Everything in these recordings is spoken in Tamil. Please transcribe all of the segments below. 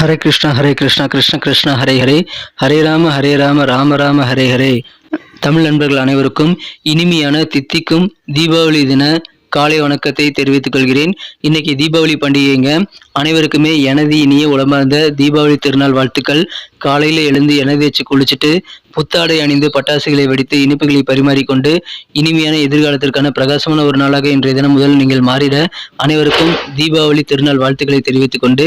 ஹரே கிருஷ்ணா ஹரே கிருஷ்ணா கிருஷ்ண கிருஷ்ணா ஹரே ஹரே. ஹரே ராம ஹரே ராம ராம ராம ஹரே ஹரே. தமிழ் நண்பர்கள் அனைவருக்கும் இனிமையான தித்திக்கும் தீபாவளி தின காலை வணக்கத்தை தெரிவித்துக் கொள்கிறேன். இன்னைக்கு தீபாவளி பண்டிகைங்க. அனைவருக்குமே எனது இனிய உடம்பார்ந்த தீபாவளி திருநாள் வாழ்த்துக்கள். காலையில் எழுந்து எனது வச்சு குளிச்சுட்டு புத்தாடை அணிந்து பட்டாசுகளை வெடித்து இனிப்புகளை பரிமாறிக்கொண்டு இனிமையான எதிர்காலத்திற்கான பிரகாசமான ஒரு நாளாக இன்றைய தினம் முதல் நீங்கள் மாறிட அனைவருக்கும் தீபாவளி திருநாள் வாழ்த்துக்களை தெரிவித்துக் கொண்டு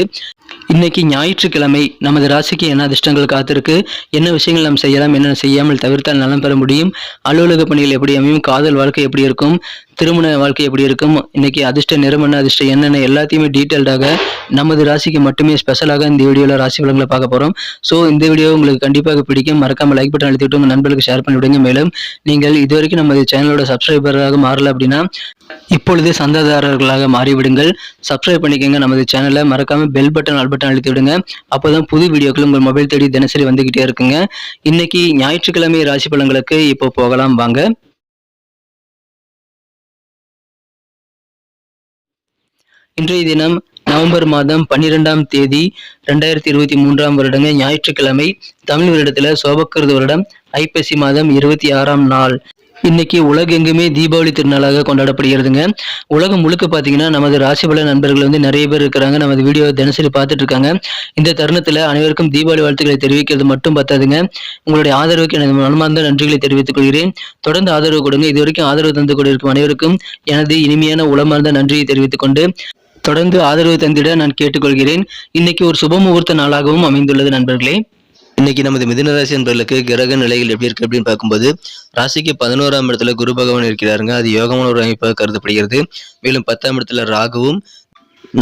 இன்னைக்கு ஞாயிற்றுக்கிழமை நமது ராசிக்கு என்ன அதிர்ஷ்டங்கள் காத்திருக்கு? என்ன விஷயங்கள் நாம் செய்யலாம்? என்ன செய்யாமல் தவிர்த்தால் நலம் பெற முடியும்? அலுவலக பணிகள் எப்படி அமையும்? காதல் வாழ்க்கை எப்படி இருக்கும்? திருமண வாழ்க்கை எப்படி இருக்கும்? இன்னைக்கு அதிர்ஷ்ட நிறமன அதிர்ஷ்டம் என்னென்ன எல்லாத்தையுமே டீட்டெயில்டாக நமது ராசிக்கு மட்டுமே ஸ்பெஷலாக இந்த வீடியோவில் ராசி பலன்களை பார்க்க போகிறோம் ஸோ இந்த வீடியோ உங்களுக்கு கண்டிப்பாக பிடிக்கும். மறக்காம லைக் பட்டன் அழுத்திவிட்டு உங்கள் நண்பர்களுக்கு ஷேர் பண்ணி விடுங்க மேலும் நீங்கள் இதுவரைக்கும் நமது சேனலோட சப்ஸ்கிரைபராக மாறல அப்படின்னா இப்பொழுதே சந்தாதாரர்களாக மாறிவிடுங்கள். சப்ஸ்கிரைப் பண்ணிக்கோங்க நமது சேனலை மறக்காம பெல் பட்டன் ஆல் பட்டன் அழுத்தி விடுங்க. அப்போதான் புது வீடியோக்கள் உங்கள் மொபைல் தேடி தினசரி வந்துகிட்டே இருக்குங்க. இன்னைக்கு ஞாயிற்றுக்கிழமை ராசி பலன்களுக்கு இப்போ போகலாம். வாங்க. இன்றைய தினம் நவம்பர் மாதம் பன்னிரெண்டாம் தேதி ரெண்டாயிரத்தி இருபத்தி மூன்றாம் வருடங்க ஞாயிற்றுக்கிழமை. தமிழ் வருடத்துல சோபக்கிருத வருடம். ஐப்பசி மாதம் இருபத்தி ஆறாம் நாள். இன்னைக்கு உலகெங்குமே தீபாவளி திருநாளாக கொண்டாடப்படுகிறதுங்க. உலகம் முழுக்க பார்த்தீங்கன்னா நமது ராசிபல நண்பர்கள் வந்து நிறைய பேர் இருக்கிறாங்க. நமது வீடியோ தினசரி பார்த்துட்டு இருக்காங்க இந்த தருணத்தில் அனைவருக்கும் தீபாவளி வாழ்த்துக்களை தெரிவிக்கிறது மட்டும் பத்தாதுங்க. உங்களுடைய ஆதரவுக்கு எனது மனமார்ந்த நன்றிகளை தெரிவித்துக் கொள்கிறேன். தொடர்ந்து ஆதரவு கொடுங்க. இது வரைக்கும் ஆதரவு தந்து கொண்டிருக்கும் அனைவருக்கும் எனது இனிமையான உளமார்ந்த நன்றியை தெரிவித்துக் கொண்டு தொடர்ந்து ஆதரவு தந்திட நான் கேட்டுக்கொள்கிறேன். இன்னைக்கு ஒரு சுப முகூர்த்த நாளாகவும் அமைந்துள்ளது நண்பர்களே. இன்னைக்கு நமது மிதுன ராசி என்பர்களுக்கு கிரக நிலைகள் எப்படி இருக்கு அப்படின்னு பார்க்கும்போது ராசிக்கு பதினோராம் இடத்துல குரு பகவான் இருக்கிறாருங்க. அது யோகமான ஒரு அமைப்பாக கருதப்படுகிறது. மேலும் பத்தாம் இடத்துல ராகுவும்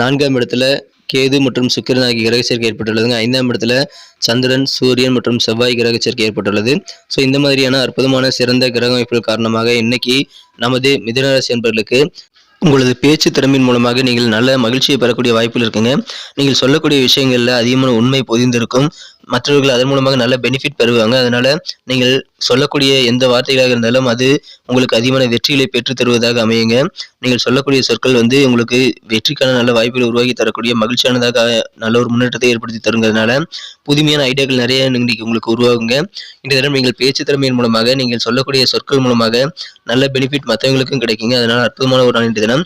நான்காம் இடத்துல கேது மற்றும் சுக்கிரன் ஆகிய கிரக சேர்க்கை ஏற்பட்டுள்ளதுங்க. ஐந்தாம் இடத்துல சந்திரன் சூரியன் மற்றும் செவ்வாய் கிரக சேர்க்கை ஏற்பட்டுள்ளது. ஸோ இந்த மாதிரியான அற்புதமான சிறந்த கிரக அமைப்புகள் காரணமாக இன்னைக்கு நமது மிதுனராசி என்பர்களுக்கு உங்களது பேச்சு திறமையின் மூலமாக நீங்கள் நல்ல மகிழ்ச்சியை பெறக்கூடிய வாய்ப்புகள் இருக்குங்க. நீங்கள் சொல்லக்கூடிய விஷயங்களில் அதிகமான உண்மை பொதிந்திருக்கும். மற்றவர்கள் அதன் மூலமாக நல்ல பெனிஃபிட் பெறுவாங்க. அதனால நீங்கள் சொல்லக்கூடிய எந்த வார்த்தைகளாக இருந்தாலும் அது உங்களுக்கு அதிகமான வெற்றிகளை பெற்று தருவதாக அமையுங்க. நீங்கள் சொல்லக்கூடிய சொற்கள் வந்து உங்களுக்கு வெற்றிக்கான நல்ல வாய்ப்புகளை உருவாக்கி தரக்கூடிய மகிழ்ச்சியானதாக நல்ல ஒரு முன்னேற்றத்தை ஏற்படுத்தி தருங்கிறதுனால புதுமையான ஐடியாக்கள் நிறைய இன்னைக்கு உங்களுக்கு உருவாகுங்க. இந்த தினம் நீங்கள் பேச்சு திறமையின் மூலமாக நீங்கள் சொல்லக்கூடிய சொற்கள் மூலமாக நல்ல பெனிஃபிட் மற்றவங்களுக்கும் கிடைக்குங்க. அதனால அற்புதமான ஒரு நாள் இன்றைய தினம்.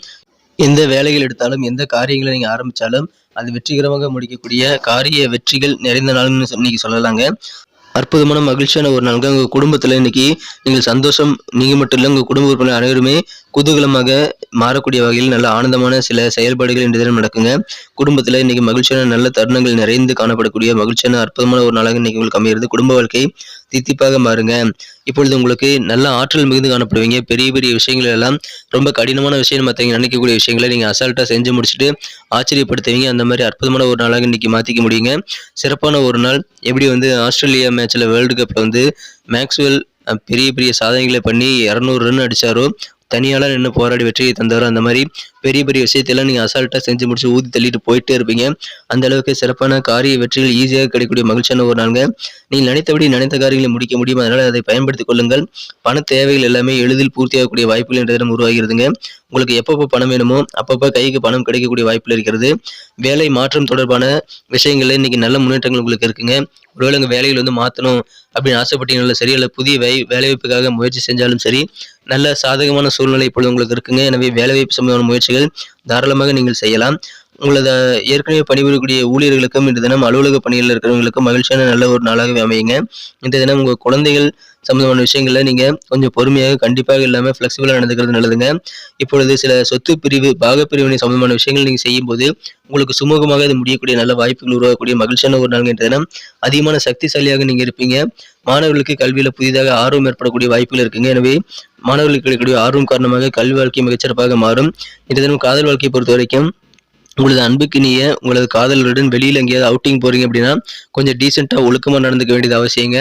எந்த வேலைகள் எடுத்தாலும் எந்த காரியங்களை நீங்கள் ஆரம்பித்தாலும் அது வெற்றிகரமாக முடிக்கக்கூடிய காரிய வெற்றிகள் நிறைந்த நாள்னு இன்னைக்கு சொல்லலாங்க. அற்புதமான மகிழ்ச்சியான ஒரு நாளுங்க. உங்கள் குடும்பத்தில் இன்னைக்கு நீங்கள் சந்தோஷம் நீங்கள் மட்டும் இல்லை உங்கள் குடும்ப உறுப்பினர் அனைவருமே குதூகலமாக மாறக்கூடிய வகையில் நல்ல ஆனந்தமான சில செயல்பாடுகள் இன்று தினம் நடக்குங்க. குடும்பத்தில் இன்னைக்கு மகிழ்ச்சியான நல்ல தருணங்கள் நிறைந்து காணப்படக்கூடிய மகிழ்ச்சியான அற்புதமான ஒரு நாளாக இன்னைக்கு உங்களுக்கு அமைகிறது. குடும்ப வாழ்க்கை தித்திப்பாக மாறுங்க. இப்பொழுது உங்களுக்கு நல்ல ஆற்றல் மிகுந்து காணப்படுவீங்க. பெரிய பெரிய விஷயங்கள் எல்லாம் ரொம்ப கடினமான விஷயம் மற்றவங்க நினைக்கக்கூடிய விஷயங்களை நீங்கள் அசால்ட்டாக செஞ்சு முடிச்சுட்டு ஆச்சரியப்படுத்துவீங்க. அந்த மாதிரி அற்புதமான ஒரு நாளாக இன்னைக்கு மாற்றிக்க முடியுங்க. சிறப்பான ஒரு நாள். எப்படி வந்து ஆஸ்திரேலியா மேட்ச்சில் வேர்ல்டு கப்பில் வந்து மேக்ஸ்வெல் பெரிய பெரிய சாதனைகளை பண்ணி இரநூறு ரன் அடித்தாரோ தனியால நின்று போராடி வெற்றியை தந்தவர் அந்த மாதிரி பெரிய பெரிய விஷயத்தெல்லாம் நீங்கள் அசால்ட்டாக செஞ்சு முடிச்சு ஊதி தள்ளிட்டு போயிட்டே இருப்பீங்க. அந்த அளவுக்கு சிறப்பான காரிய வெற்றிகள் ஈஸியாக கிடைக்கக்கூடிய மகிழ்ச்சியான ஒரு நாளுங்க. நீங்கள் நினைத்தபடி நினைத்த காரியங்களை முடிக்க முடியும்? அதனால் அதை பயன்படுத்திக் கொள்ளுங்கள். பண தேவைகள் எல்லாமே எளிதில் பூர்த்தியாகக்கூடிய வாய்ப்புகள் என்ற தினம் உருவாகிறதுங்க. உங்களுக்கு எப்பப்போ பணம் வேணுமோ அப்பப்போ கைக்கு பணம் கிடைக்கக்கூடிய வாய்ப்பில் இருக்கிறது. வேலை மாற்றம் தொடர்பான விஷயங்கள்ல இன்னைக்கு நல்ல முன்னேற்றங்கள் உங்களுக்கு இருக்குங்க. ஒருவேளை உங்கள் வேலைகள் வந்து மாற்றணும் அப்படின்னு ஆசைப்பட்டீங்கனாலும் சரி இல்லை புதிய வே வேலைவாய்ப்புக்காக முயற்சி செஞ்சாலும் சரி நல்ல சாதகமான சூழ்நிலை இப்பொழுது உங்களுக்கு இருக்குங்க. எனவே வேலைவாய்ப்பு சம்பந்தமான முயற்சிகள் தாராளமாக நீங்கள் செய்யலாம். உங்களது ஏற்கனவே பணிபுரியக்கூடிய ஊழியர்களுக்கும் இந்த தினம் அலுவலக பணியில் இருக்கிறவங்களுக்கும் மகிழ்ச்சியான நல்ல ஒரு நாளாகவே அமையுங்க. இந்த தினம் உங்கள் குழந்தைகள் சம்மந்தமான விஷயங்களில் நீங்கள் கொஞ்சம் பொறுமையாக கண்டிப்பாக இல்லாமல் ஃப்ளெக்சிபிளாக நடந்துக்கிறது நல்லதுங்க. இப்பொழுது சில சொத்து பிரிவு பாகப்பிரிவினை சம்மந்தமான விஷயங்கள் நீங்கள் செய்யும்போது உங்களுக்கு சுமூகமாக இது முடியக்கூடிய நல்ல வாய்ப்புகள் உருவாகக்கூடிய மகிழ்ச்சியான ஒரு நாள் என்ற தினம். அதிகமான சக்திசாலியாக நீங்கள் இருப்பீங்க. மாணவர்களுக்கு கல்வியில் புதிதாக ஆர்வம் ஏற்படக்கூடிய வாய்ப்புகள் இருக்குங்க. எனவே மாணவர்களுக்கு கிடைக்கக்கூடிய ஆர்வம் காரணமாக கல்வி வாழ்க்கை மிகச்சிறப்பாக மாறும். இந்த தினம் காதல் வாழ்க்கையை பொறுத்த வரைக்கும் உங்களது அன்புக்கினிய உங்களது காதலருடன் வெளியில் எங்கேயாவது அவுட்டிங் போகிறீங்க அப்படின்னா கொஞ்சம் டீசெண்டாக ஒழுக்கமாக நடந்துக்க வேண்டியது அவசியங்க.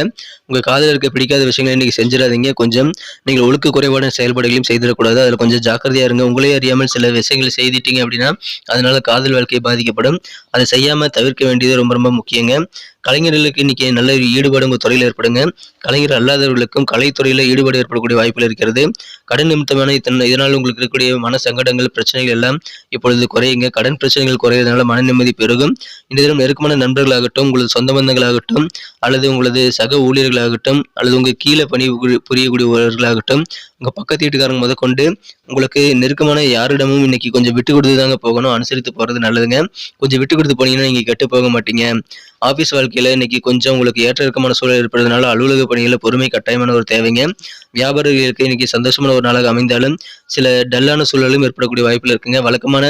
உங்கள் காதலருக்கு பிடிக்காத விஷயங்களை இன்றைக்கி செஞ்சிடாதீங்க. கொஞ்சம் நீங்கள் ஒழுக்க குறைபாடு செயல்பாடுகளையும் செய்திடக்கூடாது. அதில் கொஞ்சம் ஜாக்கிரதையாக இருங்க. உங்களே அறியாமல் சில விஷயங்களை செய்துட்டீங்க அப்படின்னா அதனால காதல் வாழ்க்கை பாதிக்கப்படும். அதை செய்யாமல் தவிர்க்க வேண்டியது ரொம்ப ரொம்ப முக்கியங்க. கலைஞர்களுக்கு இன்னைக்கு நல்ல ஒரு ஈடுபாடு உங்கள் துறையில் ஏற்படுங்க. கலைஞர் அல்லாதவர்களுக்கும் கலைத்துறையில் ஈடுபாடு ஏற்படக்கூடிய வாய்ப்புகள் இருக்கிறது. கடன் நிமித்தமான இத்தனை இதனால் உங்களுக்கு இருக்கக்கூடிய மன சங்கடங்கள் பிரச்சனைகள் எல்லாம் இப்பொழுது குறையுங்க. கடன் பிரச்சனைகள் குறையிறதுனால மன நிம்மதி பெருகும். இந்த தினம் நெருக்கமான நண்பர்களாகட்டும் உங்களது சொந்த பந்தங்களாகட்டும் அல்லது உங்களது சக ஊழியர்களாகட்டும் அல்லது உங்கள் கீழே பணி புரியக்கூடியவர்களாகட்டும் உங்கள் பக்கத்து வீட்டுக்காரங்க முதற்கொண்டு உங்களுக்கு நெருக்கமான யாரிடமும் இன்னைக்கு கொஞ்சம் விட்டு கொடுத்து தாங்க போகணும் அனுசரித்து போகிறது நல்லதுங்க. கொஞ்சம் விட்டு கொடுத்து போனீங்கன்னா நீங்கள் கெட்டு போக மாட்டீங்க. ஆஃபீஸ் வாழ்க்கையில் இன்னைக்கு கொஞ்சம் உங்களுக்கு ஏற்ற இறக்கமான சூழல் ஏற்படுறதுனால அலுவலக பணிகளில் பொறுமை கட்டாயமான ஒரு தேவைங்க. வியாபாரிகளுக்கு இன்னைக்கு சந்தோஷமான ஒரு நாளாக அமைந்தாலும் சில டல்லான சூழலும் ஏற்படக்கூடிய வாய்ப்பில் இருக்குங்க. வழக்கமான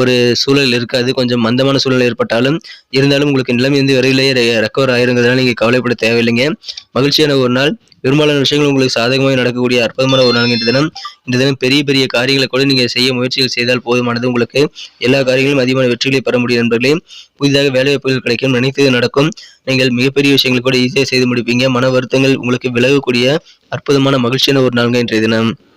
ஒரு சூழல் இருக்காது. கொஞ்சம் மந்தமான சூழல் ஏற்பட்டாலும் இருந்தாலும் உங்களுக்கு நிலைமை வந்து விரைவிலேயே ரெக்கவர் ஆயிருங்கிறதுனால நீங்கள் கவலைப்பட தேவையில்லைங்க. மகிழ்ச்சியான ஒரு நாள். பெரும்பாலான விஷயங்கள் உங்களுக்கு சாதகமாக நடக்கக்கூடிய அற்புதமான ஒரு நாள் இன்று தினம். இந்த தினம் பெரிய பெரிய காரியங்களை கூட நீங்கள் செய்ய முயற்சிகள் செய்தால் போதுமானது. உங்களுக்கு எல்லா காரியங்களும் அதிகமான வெற்றிகளை பெற முடியும் நண்பர்களே. புதிதாக வேலைவாய்ப்புகள் கிடைக்கும். நினைத்தது நடக்கும். நீங்கள் மிகப்பெரிய விஷயங்களை கூட ஈஸியாக செய்து முடிப்பீங்க. மன வருத்தங்கள் உங்களுக்கு விலகக்கூடிய அற்புதமான மகிழ்ச்சியான ஒரு நாள்ங்க இன்றைய தினம்.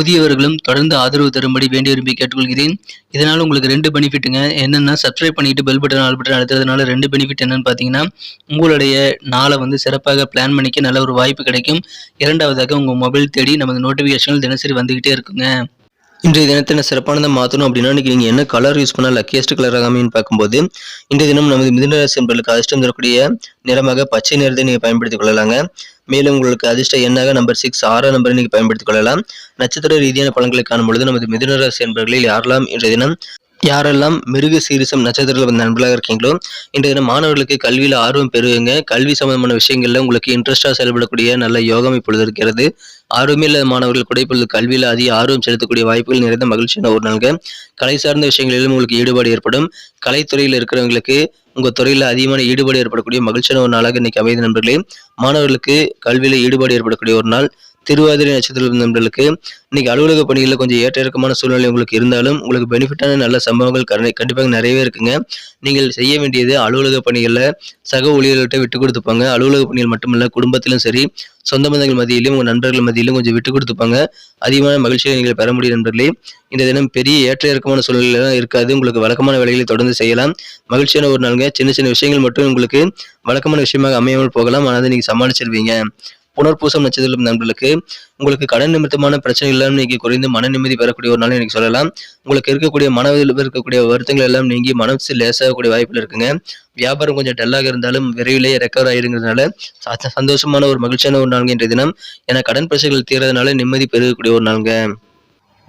புதியவர்களும் தொடர்ந்து ஆதரவு தரும்படி வேண்டி விரும்பி கேட்டுக்கொள்கிறேன். இதனால் உங்களுக்கு ரெண்டு பெனிஃபிட்டுங்க என்னென்னா சப்ஸ்கிரைப் பண்ணிட்டு பெல் பட்டன் ஆல் பட்டன் அழுத்துறதுனால ரெண்டு பெனிஃபிட் என்னன்னு பார்த்தீங்கன்னா உங்களுடைய நாளை வந்து சிறப்பாக பிளான் பண்ணிக்க நல்ல ஒரு வாய்ப்பு கிடைக்கும். இரண்டாவதாக உங்கள் மொபைல் தேடி நமது நோட்டிஃபிகேஷன்கள் தினசரி வந்துக்கிட்டே இருக்குங்க. இன்றைய தினத்தை என்ன சிறப்பானதை மாற்றணும் அப்படின்னா இன்னைக்கு நீங்கள் என்ன கலர் யூஸ் பண்ணால் லக்கியஸ்ட் கலராக அமைன்னு பார்க்கும்போது இன்றைய தினம் நமது மிதுனராசி என்பர்களுக்கு அதிர்ஷ்டம் தரக்கூடிய நிறமாக பச்சை நிறத்தை நீங்கள் பயன்படுத்திக் கொள்ளலாங்க. மேலும் உங்களுக்கு அதிர்ஷ்ட எண்ணாக நம்பர் சிக்ஸ் ஆறாம் நம்பரை நீங்கள் பயன்படுத்திக் கொள்ளலாம். நட்சத்திர ரீதியான பலன்களை காணும் பொழுது நமது மிதுனராசி என்பர்களில் யாரெல்லாம் இன்றைய தினம் யாரெல்லாம் மிருக சீரிசம் நட்சத்திரத்தில் வந்து நண்பர்களாக இருக்கீங்களோ இன்றைய தினம் மாணவர்களுக்கு கல்வியில் ஆர்வம் பெறுவீங்க கல்வி சம்பந்தமான விஷயங்களில் உங்களுக்கு இன்ட்ரெஸ்டாக செயல்படக்கூடிய நல்ல யோகம் இப்பொழுது இருக்கிறது. ஆர்வமே இல்லாத மாணவர்கள் கூட இப்பொழுது கல்வியில் அதிக ஆர்வம் செலுத்தக்கூடிய வாய்ப்புகள் நிறைந்த மகிழ்ச்சியான ஒரு நாள்கள் கலை சார்ந்த விஷயங்களிலும் உங்களுக்கு ஈடுபாடு ஏற்படும். கலைத்துறையில் இருக்கிறவங்களுக்கு உங்கள் துறையில் அதிகமான ஈடுபாடு ஏற்படக்கூடிய மகிழ்ச்சியான ஒரு நாளாக இன்னைக்கு அமைதி நண்பர்களே. மாணவர்களுக்கு கல்வியில் ஈடுபாடு ஏற்படக்கூடிய ஒரு நாள். திருவாதிரை நட்சத்திர நண்பர்களுக்கு இன்னைக்கு அலுவலக பணிகளில் கொஞ்சம் ஏற்ற இறக்கமான சூழ்நிலை உங்களுக்கு இருந்தாலும் உங்களுக்கு பெனிஃபிட்டான நல்ல சம்பவங்கள் கண்டி- கண்டிப்பாக நிறையவே இருக்குங்க. நீங்கள் செய்ய வேண்டியது அலுவலக பணிகளில் சக ஊழியர்கள்ட்ட விட்டு கொடுத்துப்பாங்க. அலுவலக பணிகள் மட்டுமல்ல குடும்பத்திலும் சரி சொந்த பந்தங்கள் மத்தியிலும் உங்கள் நண்பர்கள் மத்தியிலும் கொஞ்சம் விட்டு கொடுத்துப்பாங்க. அதிகமான மகிழ்ச்சியை நீங்கள் பெற முடியும் நண்பர்களே. இந்த தினம் பெரிய ஏற்ற இறக்கமான சூழ்நிலையெல்லாம் இருக்காது. உங்களுக்கு வழக்கமான வேலைகளை தொடர்ந்து செய்யலாம். மகிழ்ச்சியான ஒரு நாளுங்க. சின்ன சின்ன விஷயங்கள் மட்டும் உங்களுக்கு வழக்கமான விஷயமாக அமையாமல் போகலாம். ஆனால் அதை நீங்கள் சமாளிச்சிருவீங்க. புனர்பூசம் நட்சத்திரம் நண்பர்களுக்கு உங்களுக்கு கடன் நிமித்தமான பிரச்சனை எல்லாம் நீங்க குறைந்து மன நிம்மதி பெறக்கூடிய ஒரு நாள் எனக்கு சொல்லலாம். உங்களுக்கு இருக்கக்கூடிய மனதில் இருக்கக்கூடிய வருத்தங்கள் எல்லாம் நீங்கி மனசு லேசாகக்கூடிய வாய்ப்பில் இருக்குங்க. வியாபாரம் கொஞ்சம் டல்லாக இருந்தாலும் விரைவிலேயே ரெக்கவர் ஆயிருங்கிறதுனால சந்தோஷமான ஒரு மகிழ்ச்சியான ஒரு நாளுங்க இன்றைய தினம். ஏன்னா கடன் பிரச்சனைகள் தீர்றதுனால நிம்மதி பெருகக்கூடிய ஒரு நாளுங்க.